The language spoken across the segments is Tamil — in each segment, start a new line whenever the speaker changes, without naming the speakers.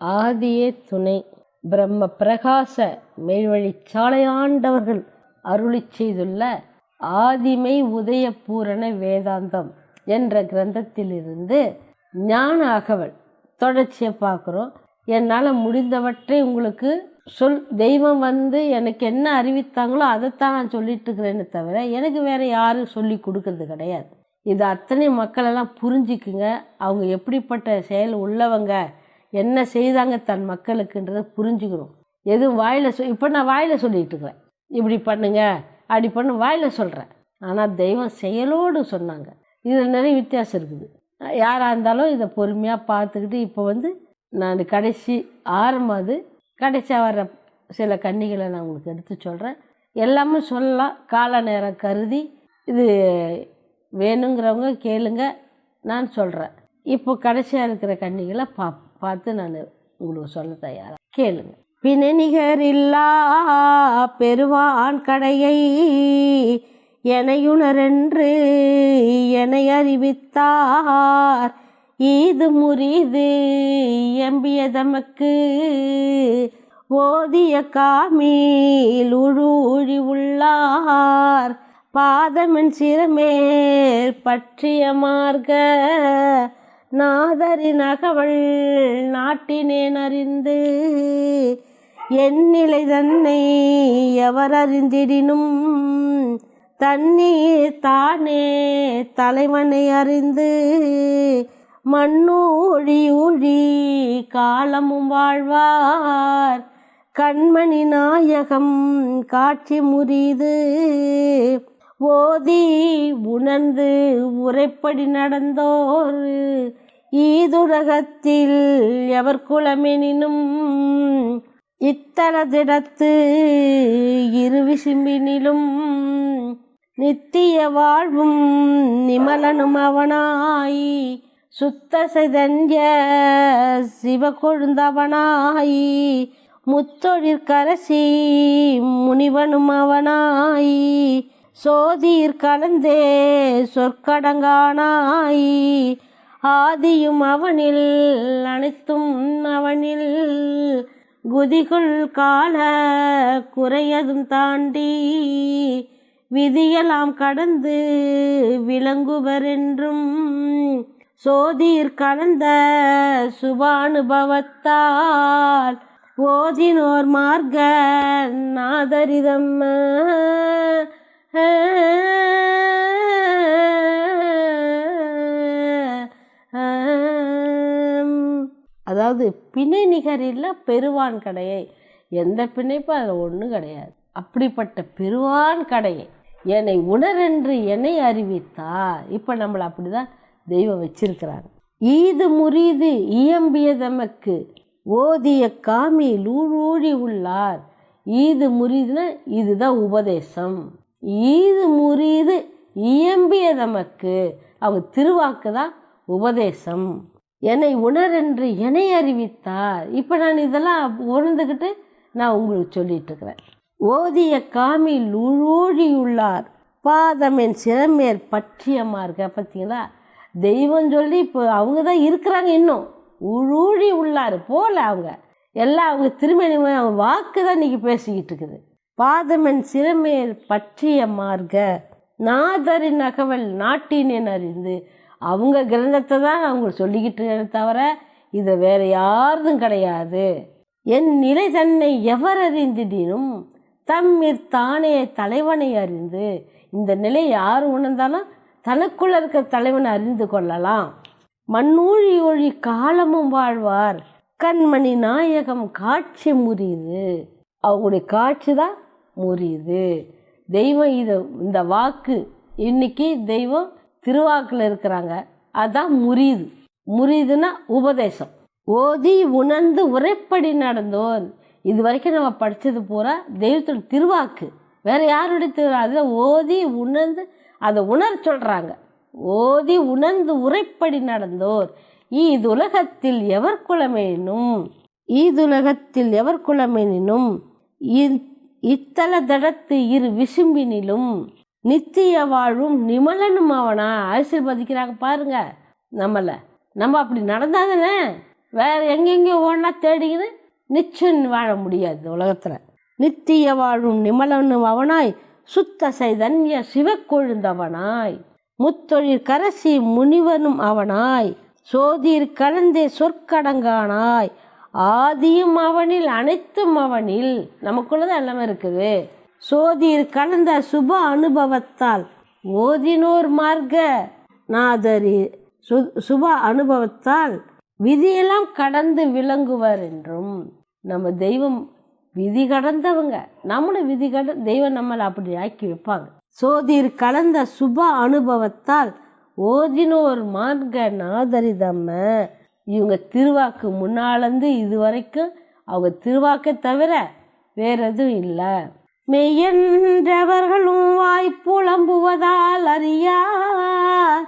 ஆதியே துணை. பிரம்ம பிரகாச மெய்வழிச்சாலையாண்டவர்கள் அருளி செய்துள்ள ஆதிமை உதய பூரண வேதாந்தம் என்ற கிரந்தத்திலிருந்து ஞான அகவல் தொடர்ச்சியை பார்க்குறோம். என்னால் முடிந்தவற்றை உங்களுக்கு சொல் தெய்வம் வந்து எனக்கு என்ன அறிவித்தாங்களோ அதைத்தான் நான் சொல்லிட்டு இருக்கிறேன்னு தவிர எனக்கு வேற யாரும் சொல்லி கொடுக்கறது கிடையாது. இது அத்தனை மக்களெல்லாம் புரிஞ்சுக்குங்க. அவங்க எப்படிப்பட்ட செயல் உள்ளவங்க என்ன செய்தாங்க தன் மக்களுக்குன்றதை புரிஞ்சுக்கிறோம் எதுவும் வாயில் சொ இப்போ நான் வாயில் சொல்லிகிட்டு இருக்கிறேன் இப்படி பண்ணுங்க அப்படி பண்ணு வாயில் சொல்கிறேன் ஆனால் தெய்வம் செயலோடு சொன்னாங்க. இதில் நிறைய வித்தியாசம் இருக்குது. யாராக இருந்தாலும் இதை பொறுமையாக பார்த்துக்கிட்டு இப்போ வந்து நான் கடைசி ஆரம்பம் கடைசியாக வர சில கன்னிகளை நான் உங்களுக்கு எடுத்து சொல்கிறேன் எல்லாமே சொல்லலாம் கால நேரம் கருதி இது வேணுங்கிறவங்க கேளுங்க நான் சொல்கிறேன் இப்போ கடைசியாக இருக்கிற கன்னிகளை பார்ப்போம். பார்த்து நான் உங்களுக்கு சொல்ல தயாராக கேளுங்க. பிணநிகரில்லா பெருவான் கடையை எனையுணரென்று என்னை அறிவித்தார். ஈது முறிது எம்பிய தமக்கு ஓதிய காமீல் உழூழி உள்ளார். பாதமன் சிறமேற் பற்றிய மார்க நாதரின் அகவல் நாட்டினேன் அறிந்து என் நிலை தன்னை எவர் அறிந்திடினும் தண்ணீர் தானே தலைவனை அறிந்து மண்ணூழி ஊழி காலமும் வாழ்வார். கண்மணி நாயகம் காட்சி முறிது ஓதி உணர்ந்து உரைப்படி நடந்தோர். ஈதுலகத்தில் எவர் குலமெனினும் இத்தலதிடத்து இரு விசும்பினிலும் நித்திய வாழ்வும் நிமலனும் அவனாய். சுத்த சைதன்ய சிவகொழுந்தவனாய். முத்தொழிற்கரசி முனிவனும் அவனாய். சோதீர் கலந்தே சொற்கடங்கானாய். ஆதியும் அவனில் அனைத்தும் அவனில். குதிகுள் கால குறையதும் தாண்டி விதியெல்லாம் கடந்து விளங்குவரென்றும். சோதீர் கலந்த சுபானுபவத்தால் ஓதினோர் மார்க்க நாதரிதம். அதாவது பிணை நிகரில் பெருவான் கடையை. எந்த பிணைப்பும் அதில் ஒன்றும் கிடையாது. அப்படிப்பட்ட பெருவான் கடையை. என்னை உணரென்று என்னை அறிவித்தா இப்போ நம்மளை அப்படி தான் தெய்வம் வச்சிருக்கிறாங்க. ஈது முறிது இயம்பியதமக்கு ஓதிய காமி லூழூழி உள்ளார். ஈது முறிதுன்னா இதுதான் உபதேசம். ஈது முறிது இயம்பிய நமக்கு அவங்க திருவாக்கு தான் உபதேசம். என்னை உணரென்று என்னை அறிவித்தார். இப்போ நான் இதெல்லாம் உணர்ந்துக்கிட்டு நான் உங்களுக்கு சொல்லிட்டு இருக்கிறேன். ஓதிய காமில் உழூழியுள்ளார் பாதமென் சிறமேல் பற்றிய இருக்க பார்த்தீங்களா தெய்வம் சொல்லி இப்போ அவங்க தான் இருக்கிறாங்க இன்னும். உழூழி உள்ளார் போல அவங்க. எல்லாம் அவங்க திருமணி அவங்க வாக்கு தான் இன்றைக்கி பேசிக்கிட்டு இருக்குது. பாதமன் சிறமேல் பற்றிய மார்க. நாதரின் அகவல் நாட்டினேன் அறிந்து அவங்க கிரந்தத்தை தான் அவங்க சொல்லிக்கிட்டு தவிர இதை வேற யாரதும் கிடையாது. என் நிலை தன்னை எவர் அறிந்திடினும் தம்மிற் தானே தலைவனை அறிந்து இந்த நிலை யார் உணர்ந்தாலும் தனக்குள்ள இருக்கிற தலைவனை அறிந்து கொள்ளலாம். மண்ணூழி ஒழி காலமும் வாழ்வார் கண்மணி நாயகம் காட்சி முறியுது அவங்களுடைய காட்சி தான் முறியுது தெய்வம் இது இந்த வாக்கு இன்னைக்கு தெய்வம் திருவாக்கில் இருக்கிறாங்க. அதான் முறியுது முறியுதுன்னா உபதேசம். ஓதி உணர்ந்து உரைப்படி நடந்தோர். இது வரைக்கும் நம்ம படித்தது பூரா தெய்வத்தோட திருவாக்கு. வேற யாருடைய திரு அதில் ஓதி உணர்ந்து அதை உணர சொல்கிறாங்க ஓதி உணர்ந்து உரைப்படி நடந்தோர். ஈதுலகத்தில் எவர் குலமெனினும்? ஈதுலகத்தில் எவர் குலமெனினும்? இத்தல தடத்து இரு விசும்பினிலும் நித்திய வாழும் நிமலனும் அவனா. ஆசீர்வதிக்கிறாங்க பாருங்க. நம்மளை. நம்ம அப்படி நடந்தாதானே? வேற எங்கெங்கேயோ ஓடனா தேடிக்கிது நிச்சயம் வாழ முடியாது உலகத்தில். நித்திய வாழும் நிமலனும் அவனாய் சுத்த சைதன்ய சிவக்கொழுந்தவனாய். முத்தொழில் கரசி முனிவனும் அவனாய். சோதிர் கலந்தே சொற்கடங்கானாய். ஆதியும் அவனில் அனைத்தும் அவனில் நமக்குள்ளதான் எல்லாமே இருக்குது. சோதியில் கலந்த சுப அனுபவத்தால் ஓதினோர் மார்க்க நாதரி சு சுப அனுபவத்தால் விதியெல்லாம் கடந்து விளங்குவர் என்றும் நம்ம தெய்வம் விதி கடந்தவங்க. நம்மளும் விதி கட தெய்வம் நம்மளை அப்படி ஆக்கி வைப்பாங்க. சோதியில் கலந்த சுப அனுபவத்தால் ஓதினோர் மார்க்க நாதரிதம்ம இவங்க திருவாக்கு முன்னாலேருந்து இது வரைக்கும் அவங்க திருவாக்கை தவிர வேற எதுவும் இல்லை. மெய்யென்றவர்களும் வாய்ப்புலம்புவதால் அறியார்.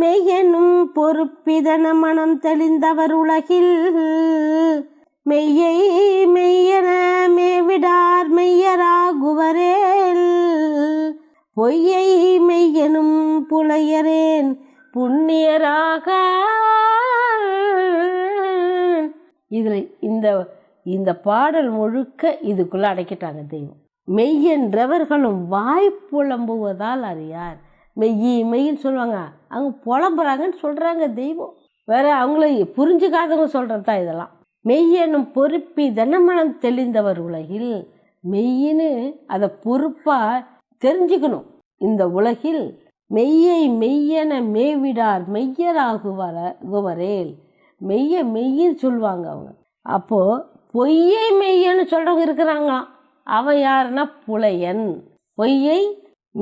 மெய்யெனும் பொறுப்பிதன மனம் தெளிந்தவர் உலகில். மெய்யை மெய்யன மேவிடார் மெய்யராகுவரேல். பொய்யை மெய்யனும் புலையரேன் புண்ணியராக இதில் இந்த இந்த பாடல் முழுக்க இதுக்குள்ளே அடைக்கிட்டாங்க தெய்வம். மெய்யென்றவர்களும் வாய் புலம்புவதால் அறியார். மெய்யி மெய்யின்னு சொல்லுவாங்க அவங்க புலம்புறாங்கன்னு சொல்கிறாங்க தெய்வம். வேற அவங்கள புரிஞ்சுக்காதவங்க சொல்கிறது தான் இதெல்லாம். மெய்யெனும் பொறுப்பி தனமனம் தெளிந்தவர் உலகில் மெய்யின்னு அதை பொறுப்பாக தெரிஞ்சுக்கணும். இந்த உலகில் மெய்யை மெய்யென மேவிடார் மெய்யராகுவர குவரேல். மெய்ய மெய்யின்னு சொல்லுவாங்க அவங்க. அப்போது பொய்யை மெய்யன்னு சொல்கிறவங்க இருக்கிறாங்களாம் அவன் யாருன்னா புலையன். பொய்யை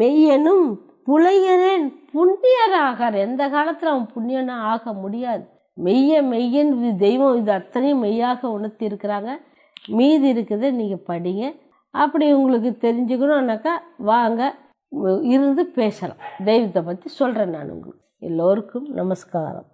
மெய்யனும் புலையரேன் புண்ணியராகார். எந்த காலத்தில் அவன் புண்ணியனாக ஆக முடியாது. மெய்ய மெய்யன் இது தெய்வம் இது அத்தனையும் மெய்யாக உணர்த்தி இருக்கிறாங்க மீதி இருக்குது நீங்கள் படிங்க. அப்படி உங்களுக்கு தெரிஞ்சுக்கணும்னாக்கா வாங்க இருந்து பேசலாம். தெய்வத்தை பற்றி சொல்கிறேன் நான் உங்களுக்கு. எல்லோருக்கும் நமஸ்காரம்.